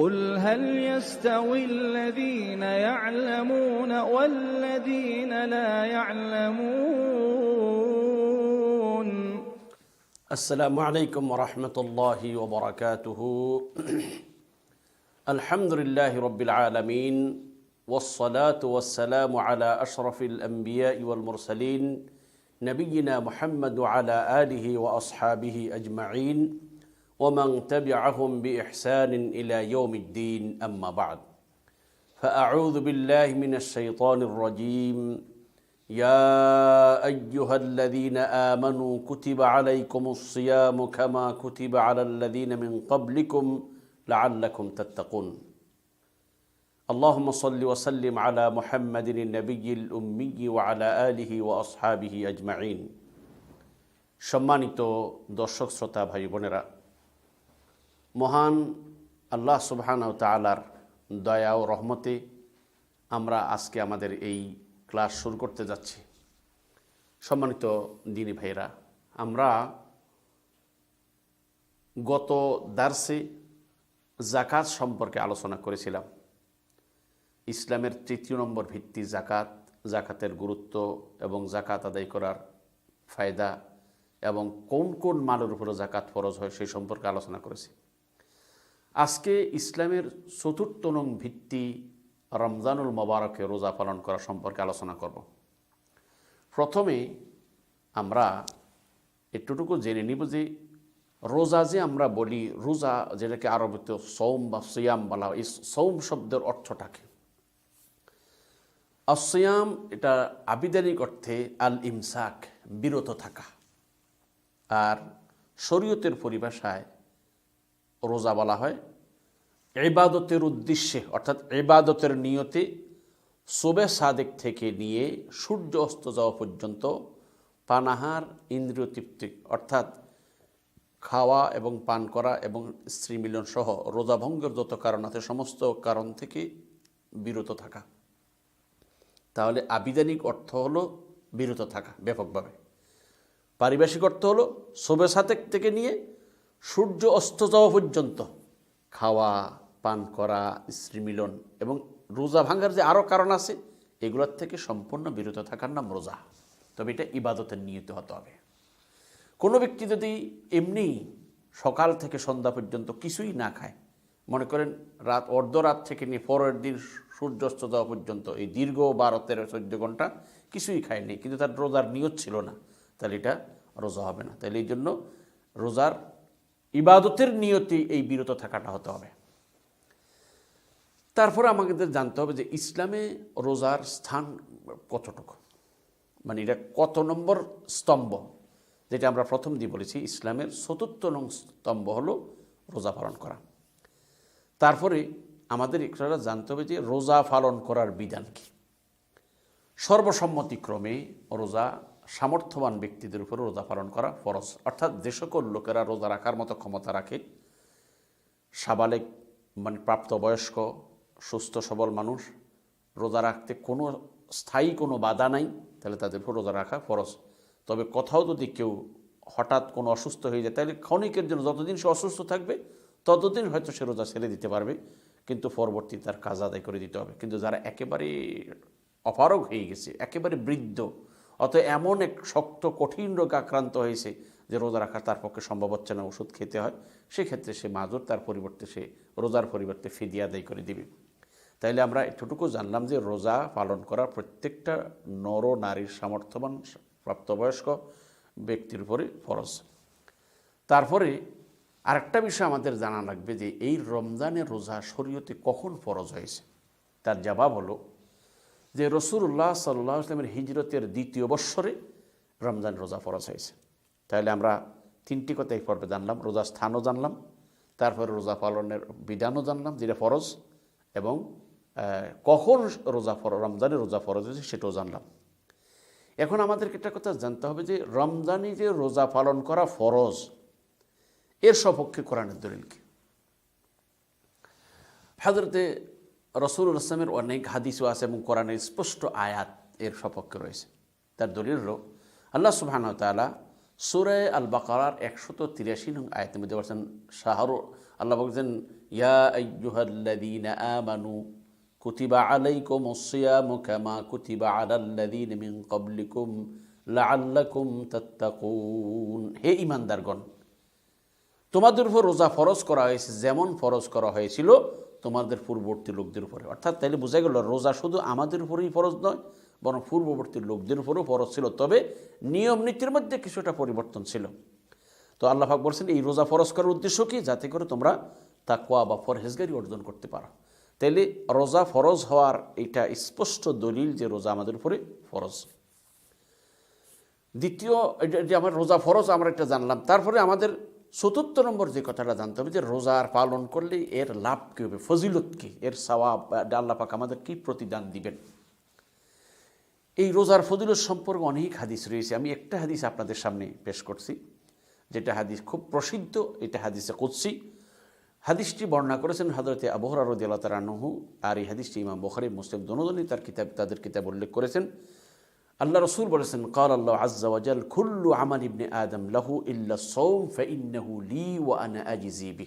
قل هل يستوي الذين يعلمون والذين لا يعلمون؟ السلام عليكم ورحمة الله وبركاته. الحمد لله رب العالمين والصلاة والسلام على أشرف الأنبياء والمرسلين نبينا محمد وعلى آله وأصحابه أجمعين. ومن تبعهم بإحسان إلى يوم الدين أما بعد فأعوذ بالله من الشيطان الرجيم يا أيها الذين آمنوا كتب عليكم الصيام كما كتب على الذين من قبلكم لعلكم تتقون اللهم صل وسلم على محمد النبي الأمي وعلى آله وأصحابه أجمعين সম্মানিত দর্শক শ্রোতা ভাই বোনেরা মহান আল্লাহ সুবহান তালার দয়া ও রহমতে আমরা আজকে আমাদের এই ক্লাস শুরু করতে যাচ্ছি। সম্মানিত দিনী ভাইরা আমরা গত দার্সে জাকাত সম্পর্কে আলোচনা করেছিলাম। ইসলামের তৃতীয় নম্বর ভিত্তি জাকাত জাকাতের গুরুত্ব এবং জাকাত আদায় করার ফায়দা এবং কোন কোন মালের উপরে জাকাত ফরজ হয় সেই সম্পর্কে আলোচনা করেছি। আজকে ইসলামের চতুর্থ নং ভিত্তি রমজানুল মোবারকে রোজা পালন করা সম্পর্কে আলোচনা করব। প্রথমে আমরা একটুটুকু জেনে নিব যে রোজা যে আমরা বলি, রোজা যেটাকে আরবিতে সৌম বা সিয়াম বলা এই সৌম শব্দের অর্থটাকে। অসিয়াম এটা আবিদানিক অর্থে আল ইমসাক বিরত থাকা। আর শরীয়তের পরিভাষায় রোজা বলা হয়। এবাদতের উদ্দেশ্যে, অর্থাৎ এবাদতের নিয়তে সোবে সাদেক থেকে নিয়ে সূর্য অস্ত যাওয়া পর্যন্ত পানাহার ইন্দ্রিয় তৃপ্তি, অর্থাৎ খাওয়া এবং পান করা এবং স্ত্রী মিলন সহ রোজা ভঙ্গের যত কারণ আছে, সমস্ত কারণ থেকে বিরত থাকা। তাহলে আবিধানিক অর্থ হলো বিরত থাকা, ব্যাপকভাবে। পারিভাষিক অর্থ হলো শোবে সাতেক থেকে নিয়ে সূর্য অস্ত যাওয়া পর্যন্ত খাওয়া, পান করা স্ত্রী মিলন এবং রোজা ভাঙার যে আরও কারণ আছে, এগুলোর থেকে সম্পূর্ণ বিরত থাকার নাম রোজা। তবে এটা ইবাদতের নিয়ত হতে হবে। কোনো ব্যক্তি যদি এমনি সকাল থেকে সন্ধ্যা পর্যন্ত কিছুই না খায়, মনে করেন রাত, অর্ধরাত থেকে নিয়ে পরের দিন সূর্যাস্ত যাওয়া পর্যন্ত এই দীর্ঘ বারো, তেরো, চোদ্দ ঘণ্টা কিছুই খায়নি, কিন্তু তার রোজার নিয়ত ছিল না, তাহলে এটা রোজা হবে না। তাহলে এই জন্য রোজার ইবাদতের নিয়তে এই বিরত থাকাটা হতে হবে। তারপরে আমাদের জানতে হবে যে ইসলামে রোজার স্থান কতটুকু? মানে এটা কত নম্বর স্তম্ভ? যেটা আমরা প্রথম দিয়ে বলেছি, ইসলামের চতুর্থ নং স্তম্ভ হলো রোজা পালন করা। তারপরে আমাদের একটা জানতে হবে যে রোজা পালন করার বিধান কী? সর্বসম্মতিক্রমে রোজা সামর্থ্যবান ব্যক্তিদের উপরে রোজা পালন করা ফরজ। অর্থাৎ যে সকল লোকেরা রোজা রাখার মতো ক্ষমতা রাখে, সাবালেক মানে প্রাপ্তবয়স্ক, সুস্থ, সবল মানুষ, রোজা রাখতে কোনো স্থায়ী কোনো বাধা নাই, তাহলে তাদের উপর রোজা রাখা ফরজ। তবে কোথাও যদি কেউ হঠাৎ কোনো অসুস্থ হয়ে যায়, তাহলে ক্ষণিকের জন্য যতদিন সে অসুস্থ থাকবে, ততদিন হয়তো সে রোজা ছেড়ে দিতে পারবে, কিন্তু পরবর্তী তার কাজ আদায় করে দিতে হবে। কিন্তু যারা একেবারে অপারগ হয়ে গেছে, একেবারে বৃদ্ধ অত এমন এক শক্ত, কঠিন রোগ আক্রান্ত হয়েছে যে রোজা রাখা তার পক্ষে সম্ভব হচ্ছে না, ওষুধ খেতে হয়। সেক্ষেত্রে সে মাজুর, তার পরিবর্তে সে রোজার পরিবর্তে ফিদিয়া আদায় করে দিবে। তাইলে আমরা এতটুকু জানলাম যে রোজা পালন করা প্রত্যেকটা নর নারীর সামর্থ্যবান প্রাপ্তবয়স্ক ব্যক্তির উপরে ফরজ। তারপরে আরেকটা বিষয় আমাদের জানা লাগবে যে এই রমজানের রোজা শরীয়তে কখন ফরজ হয়েছে? তার জবাব হলো যে রসুল্লাহ সাল্লাহ ইসলামের হিজরতের দ্বিতীয় বৎসরে রমজান রোজা ফরজ হয়েছে। তাহলে আমরা তিনটি কথা এই পর্বে জানলাম রোজা স্থানও জানলাম, তারপরে রোজা পালনের বিধানও জানলাম, যেটা ফরজ, এবং কখন রোজা ফর, রমজানে রোজা ফরজ হয়েছে সেটাও জানলাম। এখন আমাদেরকে একটা কথা জানতে হবে যে রমজানে যে রোজা পালন করা ফরজ, এর সপক্ষে কোরআনের দলিল কি? হাজরতে রসুল আসলামের অনেক হাদিসও আছে এবং কোরআনের স্পষ্ট আয়াত এর সপক্ষে রয়েছে। তার দলিল আল্লাহ সুবাহানতালা সুরে আল বাকার একশত তিরাশি নং আয়াত মধ্যে বলছেন, শাহরু, আল্লাহ বলছেন, ইয়া মানু কুতিবা আলাইকুম ওসিয়ামু কামা কুতিবা আলাল্লাদিন মিন কবলিকুম লাআল্লাকুম তাত্তাকুন। হে ইমানদারগণ তোমাদের উপর রোজা ফরজ করা হয়েছে, যেমন ফরজ করা হয়েছিল তোমাদের পূর্ববর্তী লোকদের উপরে। অর্থাৎ তাইলে বোঝা গেল, রোজা শুধু আমাদের উপরেই ফরজ নয়, বরং পূর্ববর্তী লোকদের উপরেও ফরজ ছিল। তবে নিয়ম নীতির মধ্যে কিছুটা পরিবর্তন ছিল। তো আল্লাহ পাক বলছেন, এই রোজা ফরজ করার উদ্দেশ্য কি? যাতে করে তোমরা তাকুয়া বা ফরহেজগারি অর্জন করতে পারো। তাইলে রোজা ফরজ হওয়ার এটা স্পষ্ট দলিল যে রোজা আমাদের উপরে ফরজ। দ্বিতীয় যে আমার রোজা ফরজ, আমরা এটা জানলাম। তারপরে আমাদের চতুর্থ নম্বর যে কথাটা জানতে হবে যে রোজার পালন করলে এর লাভ কী হবে? ফজিলত কী? এর সওয়াব আল্লাহ পাক আমাদের কী প্রতিদান দিবেন? এই রোজার ফজিলত সম্পর্কে অনেক হাদিস রয়েছে। আমি একটা হাদিস আপনাদের সামনে পেশ করছি, যেটা হাদিস খুব প্রসিদ্ধ, এটা হাদিসে কুৎসি হাদিসটি বর্ণনা করেছেন হজরতে আবহরা রদিয়াল্লাহ তালানহু আর এই হাদিসটি ইমাম বখারি, মুসলিম দনোদনই তার কিতাব, তাদের কিতাব উল্লেখ করেছেন। আল্লাহ রসুল বলেছেন, কাল আল্লাহ আজ্জাওয়াজাল খুল্লু আমাল ইবনে আদম, লাহু ইল্লা সৌম, ফাইন্নাহু লি ওয়া আনা আজিজিবি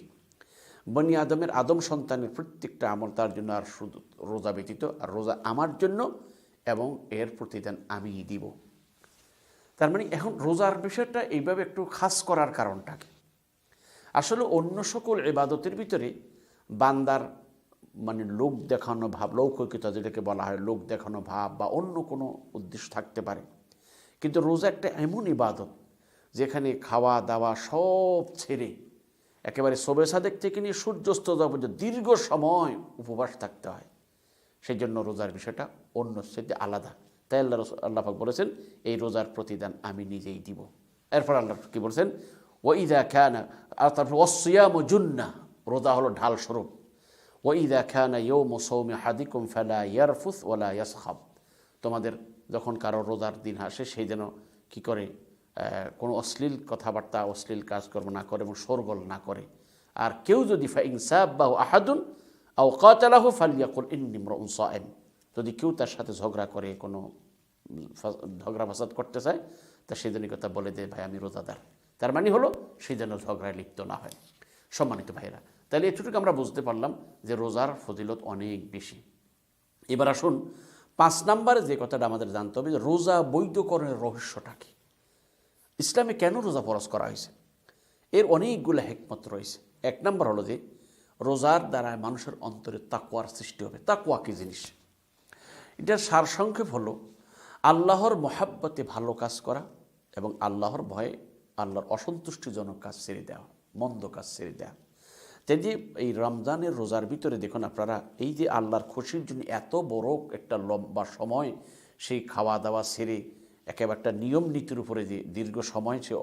বনি আদমের আদম সন্তানের প্রত্যেকটা আমল তার জন্য আর শুধু রোজা ব্যতীত, আর রোজা আমার জন্য এবং এর প্রতিদান আমিই দিব। তার মানে এখন রোজার বিষয়টা এইভাবে একটু খাস করার কারণটা কি? আসলে অন্য সকল এবাদতের ভিতরে বান্দার মানে লোক দেখানো ভাব, লৌকিকতা যেটাকে বলা হয়, লোক দেখানো ভাব বা অন্য কোনো উদ্দেশ্য থাকতে পারে। কিন্তু রোজা একটা এমন ইবাদত যেখানে খাওয়া দাওয়া সব ছেড়ে একেবারে সবে সাদেক থেকে নিয়ে সূর্যাস্ত পর্যন্ত দীর্ঘ সময় উপবাস থাকতে হয়। সেই জন্য রোজার বিষয়টা অন্য সাথে আলাদা। তাই আল্লাহ আল্লাহাক বলেছেন, এই রোজার প্রতিদান আমি নিজেই দিব। এরপর আল্লাহ কি বলছেন ওইদা খানা আর তারপর অসিয়াম জুন্না রোজা হলো ঢাল স্বরূপ। ওইদা খানা ইয়ৌম সৌমি হাদিকুম ফেলা ইয়ারফুস ওলা ইয়াসহাব তোমাদের যখন কারও রোজার দিন আসে সেই যেন কি করে কোনো অশ্লীল কথাবার্তা, অশ্লীল কাজকর্ম না করে এবং শোরগোল না করে। আর কেউ যদি ফাইনসাব বা আহাদুন, আও কাতালাহু ফালিয়াকুল ইন্নিমরুন সায়েম যদি কেউ তার সাথে ঝগড়া করে, কোনো ঝগড়া ফাসাদ করতে চায়, তা সেই জন্য কথা বলে দেয়, ভাই, আমি রোজাদার। তার মানে হলো সেই যেন ঝগড়ায় লিপ্ত না হয়। সম্মানিত ভাইরা তাহলে এটুকু আমরা বুঝতে পারলাম যে রোজার ফজিলত অনেক বেশি। এবার আসুন পাঁচ নাম্বারে যে কথাটা আমাদের জানতে হবে যে রোজা বৈধকরণের রহস্যটা কী? ইসলামে কেন রোজা ফরজ করা হয়েছে? এর অনেকগুলো হেকমত রয়েছে। এক নম্বর হলো যে রোজার দ্বারা মানুষের অন্তরে তাকুয়ার সৃষ্টি হবে। তাকুয়া কি জিনিস? এটার সারসংক্ষেপ হলো আল্লাহর মহাব্বতে ভালো কাজ করা এবং আল্লাহর ভয়ে আল্লাহর অসন্তুষ্টিজনক কাজ ছেড়ে দেওয়া, মন্দ কাজ ছেড়ে দেওয়া। তাই যে এই রমজানের রোজার ভিতরে দেখুন আপনারা, এই যে আল্লাহর খুশির জন্য এত বড় একটা লম্বা সময় সেই খাওয়া দাওয়া সেরে একেবারে একটা নিয়ম নীতির উপরে যে দীর্ঘ সময় সে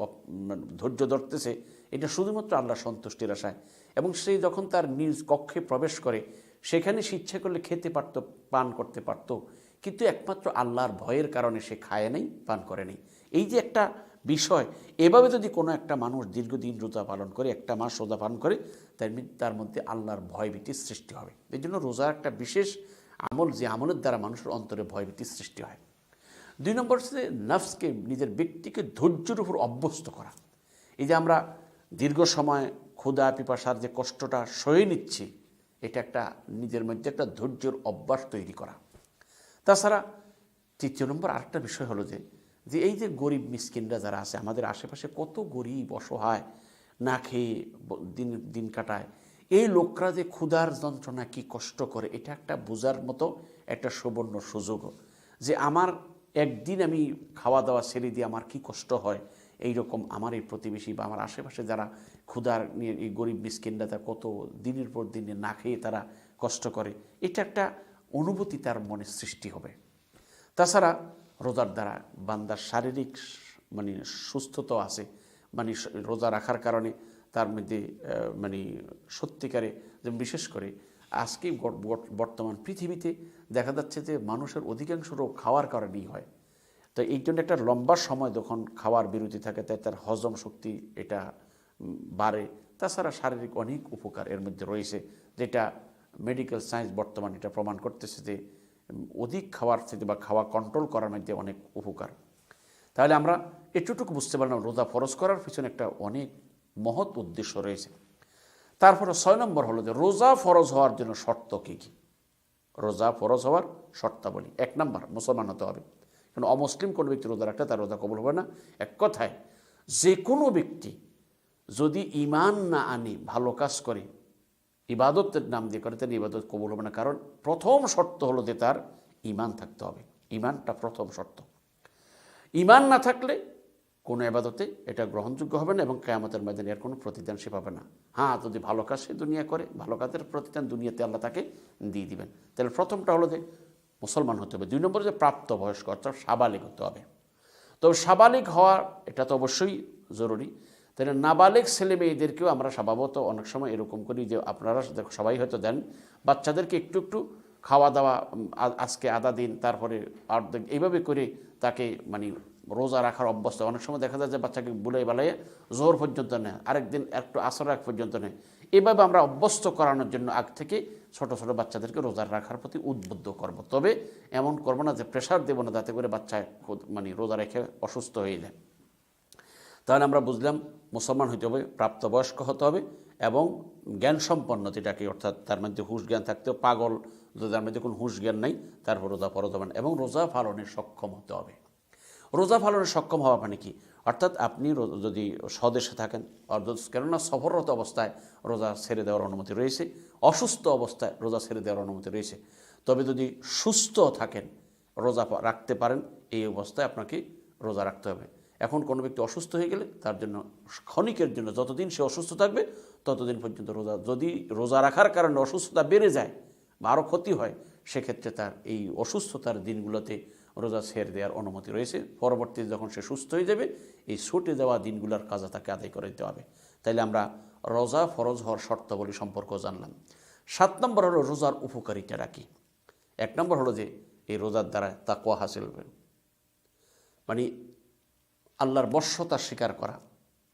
ধৈর্য ধরতেছে, এটা শুধুমাত্র আল্লাহ সন্তুষ্টির আশায়। এবং সে যখন তার নিজ কক্ষে প্রবেশ করে, সেখানে সে ইচ্ছে করলে খেতে পারত, পান করতে পারত, কিন্তু একমাত্র আল্লাহর ভয়ের কারণে সে খায় নেই, পান করে নেই। এই যে একটা বিষয়। এভাবে যদি কোনো একটা মানুষ দীর্ঘদিন রোজা পালন করে, একটা মাস রোজা পালন করে, তার তার মধ্যে আল্লাহর ভয়ভীতির সৃষ্টি হবে। এই জন্য রোজার একটা বিশেষ আমল, যে আমলের দ্বারা মানুষের অন্তরে ভয়ভীতির সৃষ্টি হয়। দুই নম্বর হচ্ছে নফসকে, নিজের ব্যক্তিকে ধৈর্যের উপর অভ্যস্ত করা। এই যে আমরা দীর্ঘ সময় ক্ষুদা পিপাসার যে কষ্টটা সয়ে নিচ্ছি, এটা একটা নিজের মধ্যে একটা ধৈর্যের অভ্যাস তৈরি করা। তাছাড়া তৃতীয় নম্বর আরেকটা বিষয় হলো যে যে এই যে গরিব মিসকিনরা যারা আছে, আমাদের আশেপাশে কত গরিব, অসহায়, না খেয়ে দিন দিন কাটায়, এই লোকরা যে ক্ষুধার যন্ত্রণা কি কষ্ট করে, এটা একটা বোঝার মতো একটা সুবর্ণ সুযোগও। যে আমার একদিন আমি খাওয়া দাওয়া ছেড়ে দিয়ে আমার কি কষ্ট হয় এই রকম আমার এই প্রতিবেশী বা আমার আশেপাশে যারা ক্ষুধার নিয়ে এই গরিব মিসকিনরা তার কত দিনের পর দিনে না খেয়ে তারা কষ্ট করে, এটা একটা অনুভূতি তার মনে সৃষ্টি হবে। তাছাড়া রোজার দ্বারা বান্দার শারীরিক মানে সুস্থতা আছে মানে রোজা রাখার কারণে তার মধ্যে মানে সত্যিকারে বিশেষ করে আজকে বর্তমান পৃথিবীতে দেখা যাচ্ছে যে মানুষের অধিকাংশ রোগ খাওয়ার কারণেই হয়। তো এই জন্য একটা লম্বা সময় যখন খাওয়ার বিরতি থাকে, তাই তার হজম শক্তি এটা বাড়ে। তাছাড়া শারীরিক অনেক উপকার এর মধ্যে রয়েছে, যেটা মেডিকেল সায়েন্স বর্তমান এটা প্রমাণ করতেছে যে অধিক খাওয়ার থেকে বা খাওয়া কন্ট্রোল করার মধ্যে অনেক উপকার। তাহলে আমরা এটুটুকু বুঝতে পারলাম রোজা ফরজ করার পিছনে একটা অনেক মহৎ উদ্দেশ্য রয়েছে। তারপরে ছয় নম্বর হলো যে রোজা ফরজ হওয়ার জন্য শর্ত কী কী? রোজা ফরজ হওয়ার শর্তাবলী। এক নম্বর, মুসলমান হতে হবে। কারণ অমুসলিম কোনো ব্যক্তি রোজা রাখলে তার রোজা কবুল হবে না। এক কথায়, যে কোনো ব্যক্তি যদি ইমান না আনি, ভালো কাজ করে ইবাদতের নাম দিয়ে করে তাহলে ইবাদত কবুল হবে না। কারণ প্রথম শর্ত হলো যে তার ইমান থাকতে হবে। ইমানটা প্রথম শর্ত। ইমান না থাকলে কোনো এবাদতে এটা গ্রহণযোগ্য হবে না এবং কেয়ামতের ময়দানে এর কোনো প্রতিদান সে পাবে না। হ্যাঁ যদি ভালো কাজ সে দুনিয়া করে, ভালো কাজের প্রতিদান দুনিয়াতে আল্লাহ তাকে দিয়ে দিবেন। তাহলে প্রথমটা হলো যে মুসলমান হতে হবে। দুই নম্বরে যে প্রাপ্ত বয়স্ক, অর্থাৎ সাবালিক হতে হবে। তবে সাবালিক হওয়ার এটা তো অবশ্যই জরুরি। তাহলে নাবালিক ছেলে মেয়েদেরকেও আমরা স্বভাবত অনেক সময় এরকম করি যে আপনারা সবাই হয়তো দেন, বাচ্চাদেরকে একটু একটু খাওয়া দাওয়া আজকে আধা দিন, তারপরে অর্ধেক এইভাবে করে তাকে মানে রোজা রাখার অভ্যস্ত। অনেক সময় দেখা যায় যে বাচ্চাকে বুলাই বালাইয়ে জোর পর্যন্ত নেয়, আরেকদিন একটু আসর এক পর্যন্ত নেয়। এভাবে আমরা অভ্যস্ত করানোর জন্য আগ থেকে ছোট ছোট বাচ্চাদেরকে রোজা রাখার প্রতি উদ্বুদ্ধ করব। তবে এমন করব না যে প্রেশার দেবো না, যাতে করে বাচ্চা মানে রোজা রেখে অসুস্থ হয়ে যায়। তাহলে আমরা বুঝলাম মুসলমান হইতে হবে, প্রাপ্তবয়স্ক হতে হবে এবং জ্ঞান সম্পন্ন যেটাকে, অর্থাৎ তার মধ্যে হুশ জ্ঞান থাকতেও পাগল, যদি তার মধ্যে কোনো হুশ জ্ঞান নাই, তারপর রোজা ফরজ হবে এবং রোজা পালনে সক্ষম হতে হবে। রোজা পালনে সক্ষম হওয়া মানে কি? অর্থাৎ আপনি যদি স্বদেশে থাকেন কেননা সফররত অবস্থায় রোজা ছেড়ে দেওয়ার অনুমতি রয়েছে, অসুস্থ অবস্থায় রোজা ছেড়ে দেওয়ার অনুমতি রয়েছে। তবে যদি সুস্থ থাকেন, রোজা রাখতে পারেন, এই অবস্থায় আপনাকে রোজা রাখতে হবে। এখন কোনো ব্যক্তি অসুস্থ হয়ে গেলে তার জন্য ক্ষণিকের জন্য যতদিন সে অসুস্থ থাকবে, ততদিন পর্যন্ত রোজা, যদি রোজা রাখার কারণে অসুস্থতা বেড়ে যায় বা আরও ক্ষতি হয়, সেক্ষেত্রে তার এই অসুস্থতার দিনগুলোতে রোজা ছেড়ে দেওয়ার অনুমতি রয়েছে। পরবর্তীতে যখন সে সুস্থ হয়ে যাবে, এই ছুটে যাওয়া দিনগুলোর কাজা তাকে আদায় করে দিতে হবে। তাইলে আমরা রোজা ফরজ হওয়ার শর্তাবলী সম্পর্ক জানলাম। সাত নম্বর হলো রোজার উপকারিতাটা কি? এক নম্বর হলো যে এই রোজার দ্বারা তাকুয়া হাসিল হবে। মানে আল্লাহর বশ্যতা স্বীকার করা।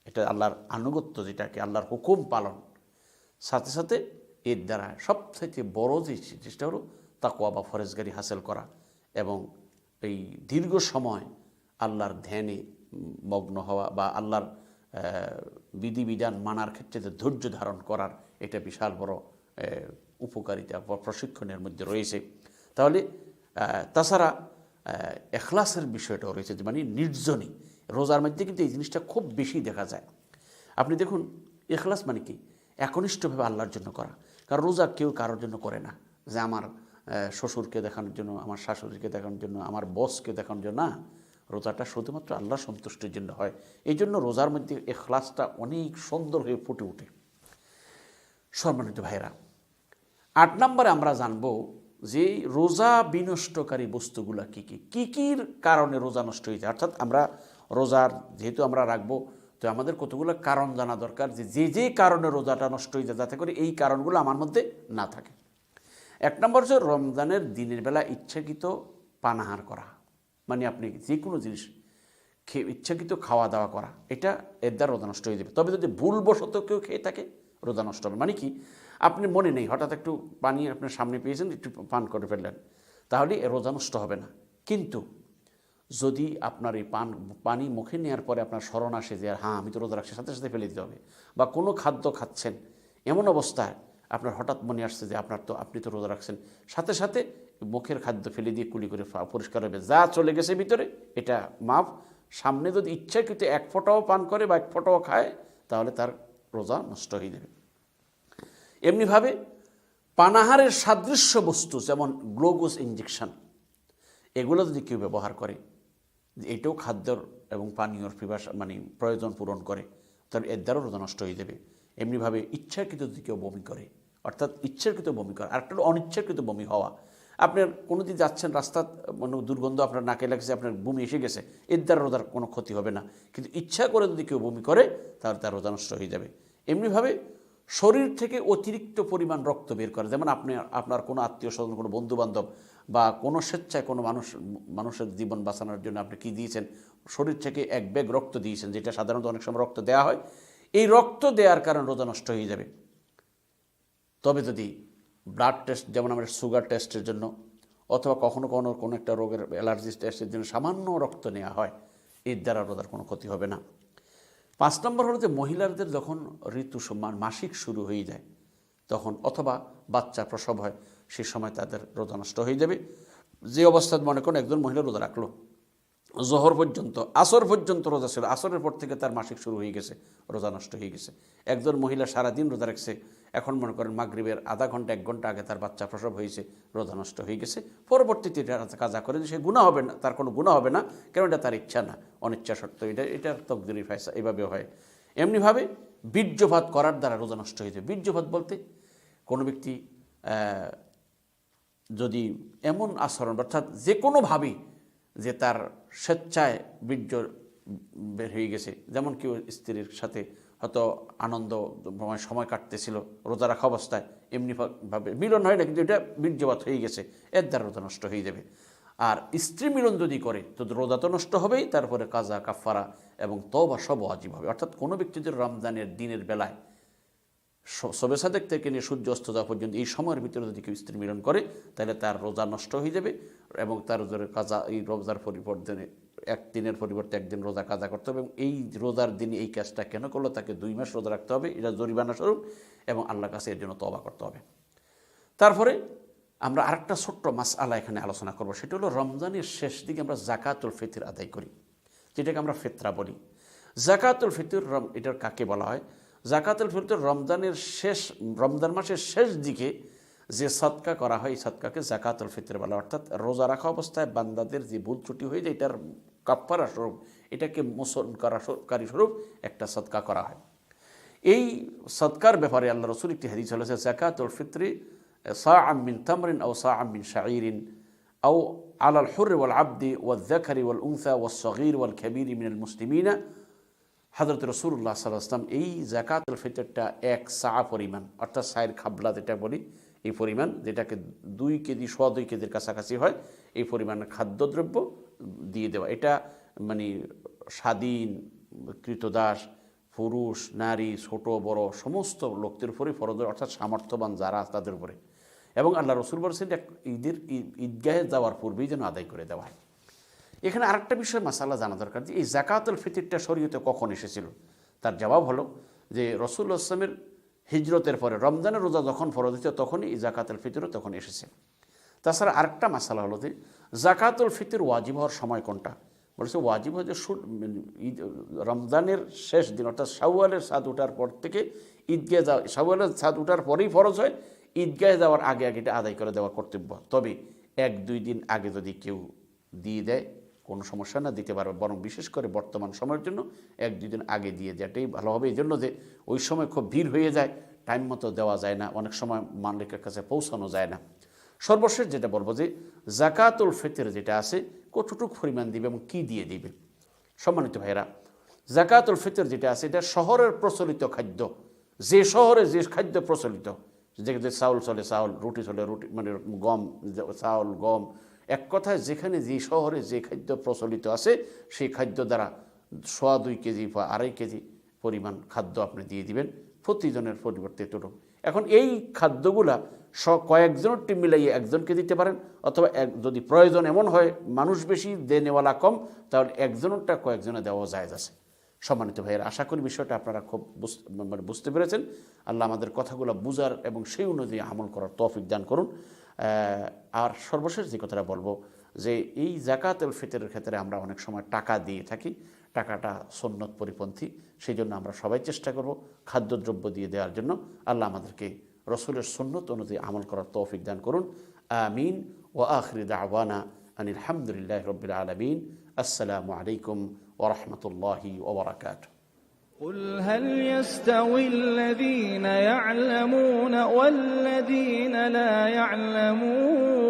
এটা আল্লাহর আনুগত্য যেটাকে আল্লাহর হুকুম পালন। সাথে সাথে এর দ্বারা সবথেকে বড় যে জিনিসটা হলো তাকুয়া বা ফরেজগারি হাসিল করা এবং এই দীর্ঘ সময় আল্লাহর ধ্যানে মগ্ন হওয়া বা আল্লাহর বিধিবিধান মানার ক্ষেত্রে যে ধৈর্য ধারণ করার এটা বিশাল বড় উপকারিতা বা প্রশিক্ষণের মধ্যে রয়েছে। তাহলে তাছাড়া এখলাসের বিষয়টাও রয়েছে মানে নির্জনী। রোজার মধ্যে কিন্তু এই জিনিসটা খুব বেশি দেখা যায়। আপনি দেখুন এখলাস মানে কি? একনিষ্ঠভাবে আল্লাহর জন্য করা। কারণ রোজা কেউ কারোর জন্য করে না। যে আমার শ্বশুরকে দেখানোর জন্য, আমার শাশুড়িকে দেখানোর জন্য, আমার বসকে দেখানোর জন্য, না। রোজাটা শুধুমাত্র আল্লাহ সন্তুষ্টির জন্য হয়। এই জন্য রোজার মধ্যে এখলাসটা অনেক সুন্দর হয়ে ফুটে ওঠে। সম্মানিত ভাইরা আট নম্বরে আমরা জানব যে রোজা বিনষ্টকারী বস্তুগুলা কী কী? কী কীর কারণে রোজা নষ্ট হয়ে যায় অর্থাৎ আমরা রোজার যেহেতু আমরা রাখব, তো আমাদের কতগুলো কারণ জানা দরকার যে যে যে কারণে রোজাটা নষ্ট হয়ে যায়, যাতে করে এই কারণগুলো আমার মধ্যে না থাকে। এক নম্বর হচ্ছে রমজানের দিনের বেলা ইচ্ছাকৃত পানাহার করা মানে আপনি যে কোনো জিনিস খেয়ে ইচ্ছাকৃত খাওয়া দাওয়া করা, এটা এর দ্বারা রোজা নষ্ট হয়ে যাবে। তবে যদি ভুলবশত কেউ খেয়ে থাকে, রোজা নষ্ট হবে। মানে কি? আপনি মনে নেই, হঠাৎ একটু পানি আপনার সামনে পেয়েছেন, একটু পান করে ফেললেন, তাহলে রোজা নষ্ট হবে না। কিন্তু যদি আপনার এই পান, পানি মুখে নেওয়ার পরে আপনার স্মরণ আসে যে হ্যাঁ আমি তো রোজা রাখছি, সাথে সাথে ফেলে দিতে হবে। বা কোনো খাদ্য খাচ্ছেন, এমন অবস্থায় আপনার হঠাৎ মনে আসছে যে, আপনার তো, আপনি তো রোজা রাখছেন। সাথে সাথে মুখের খাদ্য ফেলে দিয়ে কুলি করে পরিষ্কার হবে যা চলে গেছে ভিতরে, এটা মাপ সামনে যদি ইচ্ছাকৃত এক ফোঁটাও পান করে বা এক ফোঁটাও খায়, তাহলে তার রোজা নষ্ট হয়ে যাবে। এমনিভাবে পানাহারের সাদৃশ্য বস্তু যেমন গ্লোকোজ ইঞ্জেকশন এগুলো যদি কেউ ব্যবহার করে এটাও খাদ্যর এবং পানীয়র পিপাস মানে প্রয়োজন পূরণ করে। তাহলে এর দ্বারা রোজা নষ্ট হয়ে যাবে। এমনিভাবে ইচ্ছাকৃত যদি কেউ বমি করে। অর্থাৎ ইচ্ছাকৃত বমি করা। আরেকটা অনিচ্ছাকৃত বমি হওয়া। আপনার কোনো দিন যাচ্ছেন রাস্তা মানে দুর্গন্ধ আপনার নাকে লাগছে, আপনার বমি এসে গেছে, এর দ্বারা রোজার কোনো ক্ষতি হবে না। কিন্তু ইচ্ছা করে যদি কেউ বমি করে, তাহলে তার রোজা নষ্ট হয়ে যাবে। এমনিভাবে শরীর থেকে অতিরিক্ত পরিমাণ রক্ত বের করে। যেমন আপনি, আপনার কোনো আত্মীয় স্বজন, কোনো বন্ধু বান্ধব বা কোনো স্বেচ্ছায় কোনো মানুষ, মানুষের জীবন বাঁচানোর জন্য আপনি কি দিয়েছেন? শরীর থেকে এক ব্যাগ রক্ত দিয়েছেন, যেটা সাধারণত অনেক সময় রক্ত দেওয়া হয়। এই রক্ত দেওয়ার কারণে রোজা নষ্ট হয়ে যাবে। তবে যদি ব্লাড টেস্ট যেমন আমরা সুগার টেস্টের জন্য, অথবা কখনো কখনো কোনো একটা রোগের অ্যালার্জি টেস্টের জন্য সামান্য রক্ত নেওয়া হয়, এর দ্বারা রোজার কোনো ক্ষতি হবে না। পাঁচ নম্বর হলো যে মহিলাদের যখন ঋতু সম্মান মাসিক শুরু হয়ে যায়, তখন অথবা বাচ্চা প্রসব হয়, সে সময় তাদের রোদা নষ্ট হয়ে যাবে। যে অবস্থায় মনে করুন একজন মহিলা রোদা রাখল জোহর পর্যন্ত, আসর পর্যন্ত রোজা ছিল। আসরের পর থেকে তার মাসিক শুরু হয়ে গেছে, রোজা নষ্ট হয়ে গেছে। একজন মহিলা সারাদিন রোজা রাখছে। এখন মনে করেন মাগরিবের আধা ঘণ্টা, এক ঘণ্টা আগে তার বাচ্চা প্রসব হয়েছে, রোজা নষ্ট হয়ে গেছে। পরবর্তীতে এটা কাজা করে সে গুণা হবে না, তার কোনো গুণা হবে না, কেন এটা তার ইচ্ছা না? অনিচ্ছা সত্ত্বেও এটা এটার তকদিরি ফায়সা এভাবে হয়। এমনিভাবে বীর্যপাত করার দ্বারা রোজা নষ্ট হয়ে যায়। বীর্যপাত বলতে কোনো ব্যক্তি যদি এমন আচরণ, অর্থাৎ যে কোনোভাবেই যে তার স্বেচ্ছায় বীর্য বের হয়ে গেছে। যেমন কেউ স্ত্রীর সাথে হয়তো আনন্দ, সময় কাটতেছিল, রোজা রাখা অবস্থায়, এমনি ভাবে, মিলন হয় না, কিন্তু এটা বীর্যপাত হয়ে গেছে, এর দ্বারা রোজা নষ্ট হয়ে যাবে। আর স্ত্রী মিলন যদি করে, তো রোজা তো নষ্ট হবেই, তারপরে কাজা কাফারা এবং তবা সব অজীব হবে। অর্থাৎ কোনো ব্যক্তি যদি রমজানের দিনের বেলায় সবে সাদেক থেকে নিয়ে সূর্য অস্ত যাওয়া পর্যন্ত এই সময়ের ভিতরে যদি কেউ স্ত্রী মিলন করে, তাহলে তার রোজা নষ্ট হয়ে যাবে এবং তার রোজার কাজা, এই রোজার পরিবর্তনে এক দিনের পরিবর্তে একদিন রোজা কাজা করতে হবে এবং এই রোজার দিনে এই কাজটা কেন করল? তাকে দুই মাস রোজা রাখতে হবে। এটা জরিমানা স্বরূপ এবং আল্লাহর কাছে এর জন্য তবা করতে হবে। তারপরে আমরা আরেকটা ছোট্ট মাস আলা এখানে আলোচনা করব। সেটা হলো রমজানের শেষ দিকে আমরা জাকাতুল ফিতর আদায় করি। যেটাকে আমরা ফিতরা বলি। জাকাতুল ফিতর রম এটার কাকে বলা হয়? জাকাতুল ফিতর রমজানের শেষ, রমজান মাসের শেষ দিকে যে সৎকা করা হয় সৎকাকে জাকাতুল ফিতর বলা। অর্থাৎ রোজা রাখা অবস্থায় বান্দাদের যে ভুল ছুটি হয়ে যায়, এটার কাপ্পারা স্বরূপ, এটাকে মোসন করাকারী স্বরূপ একটা সৎকা করা হয়। এই সৎকার ব্যাপারে আল্লাহ রসুল একটি হাদিস চলেছে জাকাতুল ফিতরি সা আমিন তামরিন ও সা আমিন শাহরিন আও আলাল হুর ওয়াল আব্দি ওয়াল জাখারি ওয়াল উংসা ওয়াল সগির ওয়াল খাবির মিনাল মুসলিমিনা হজরত রসুল্লাহ সাল্লাম এই জাকাতুল ফিতরটা এক সা পরিমাণ, অর্থাৎ সায়ের খাবলা যেটা বলি, এই পরিমাণ যেটাকে দুই কেজি, সোয়া দুই কেজির কাছাকাছি হয়, এই পরিমাণ খাদ্যদ্রব্য দিয়ে দেওয়া। এটা মানে স্বাধীন, কৃতদাস, পুরুষ, নারী, ছোট, বড়, সমস্ত লোকদের উপরে ফরজ অর্থাৎ সামর্থ্যবান যারা তাদের উপরে। এবং আল্লাহ রসুল বলছেন ঈদের ঈদ- ঈদগাহে যাওয়ার পূর্বেই যেন আদায় করে দেওয়া হয়। এখানে আরেকটা বিষয় মাসালা জানা দরকার যে এই জাকাতুল ফিতিরটা শরীয়তে কখন এসেছিল? তার জবাব হলো যে রসুল আসলামের হিজরতের পরে, রমজানের রোজা যখন ফরজ হয়েছে, তখনই এই জাকাতুল ফিতরও তখন এসেছে। তাছাড়া আরেকটা মাসালা হলো যে জাকাতুল ফিতির ওয়াজিব হওয়ার সময় কোনটা? বলেছে ওয়াজিব হয় যে ঈদ, রমজানের শেষ দিন, অর্থাৎ শাওয়ালের স্বাদ ওঠার পর থেকে ঈদগাহে যাওয়া, শাওয়ালের স্বাদ ওঠার পরেই ফরজ হয়, ঈদগাহে যাওয়ার আগে আগে এটা আদায় করে দেওয়া কর্তব্য। তবে এক দুই দিন আগে যদি কেউ দিয়ে দেয় কোনো সমস্যা না দিতে পারবে। বরং বিশেষ করে বর্তমান সময়ের জন্য এক দুদিন আগে দিয়ে দেওয়াটাই ভালো হবে এই জন্য যে ওই সময় খুব ভিড় হয়ে যায় টাইম মতো দেওয়া যায় না, অনেক সময় মালিকের কাছে পৌঁছানো যায় না। সর্বশেষ যেটা বলব যে জাকাতুল ফিতর যেটা আছে, কতটুকু পরিমাণ দিবে এবং কী দিয়ে দিবে? সম্মানিত ভাইরা জাকাতুল ফিতর যেটা আছে, এটা শহরের প্রচলিত খাদ্য। যে শহরে যে খাদ্য প্রচলিত যে যে চাউল চলে, চাউল, রুটি চলে, রুটি মানে গম, চাউল, গম এক কথায় যেখানে যে শহরে যে খাদ্য প্রচলিত আছে সেই খাদ্য দ্বারা সোয়া দুই কেজি বা আড়াই কেজি পরিমাণ খাদ্য আপনি দিয়ে দিবেন। প্রতিজনের পরিবর্তে এতটুকু। এখন এই খাদ্যগুলা স কয়েকজনেরটি মিলাইয়ে একজনকে দিতে পারেন, অথবা এক যদি প্রয়োজন এমন হয়, মানুষ বেশি দে নেওয়ালা কম, তাহলে একজনেরটা কয়েকজনে দেওয়া যায় আছে। সম্মানিত ভাইয়ের, আশা করি বিষয়টা আপনারা খুব মানে বুঝতে পেরেছেন। আল্লাহ আমাদের কথাগুলো বুঝার এবং সেই অনুযায়ী আমল করার তৌফিক দান করুন। আর সর্বশেষ যে কথাটা বলব যে এই জাকাতুল ফিতরের ক্ষেত্রে আমরা অনেক সময় টাকা দিয়ে থাকি। টাকাটা সন্ন্যত পরিপন্থী সেই জন্য আমরা সবাই চেষ্টা করব খাদ্যদ্রব্য দিয়ে দেওয়ার জন্য। আল্লাহ আমাদেরকে রসুলের সন্ন্যত অনুযায়ী আমল করার তৌফিক দান করুন। আমিন। ও আখরি দাওয়ানা আনিল হামদুলিল্লাহ রবিল আলমিন। আসসালামু আলাইকুম ورحمة الله وبركاته. قل هل يستوي الذين يعلمون والذين لا يعلمون؟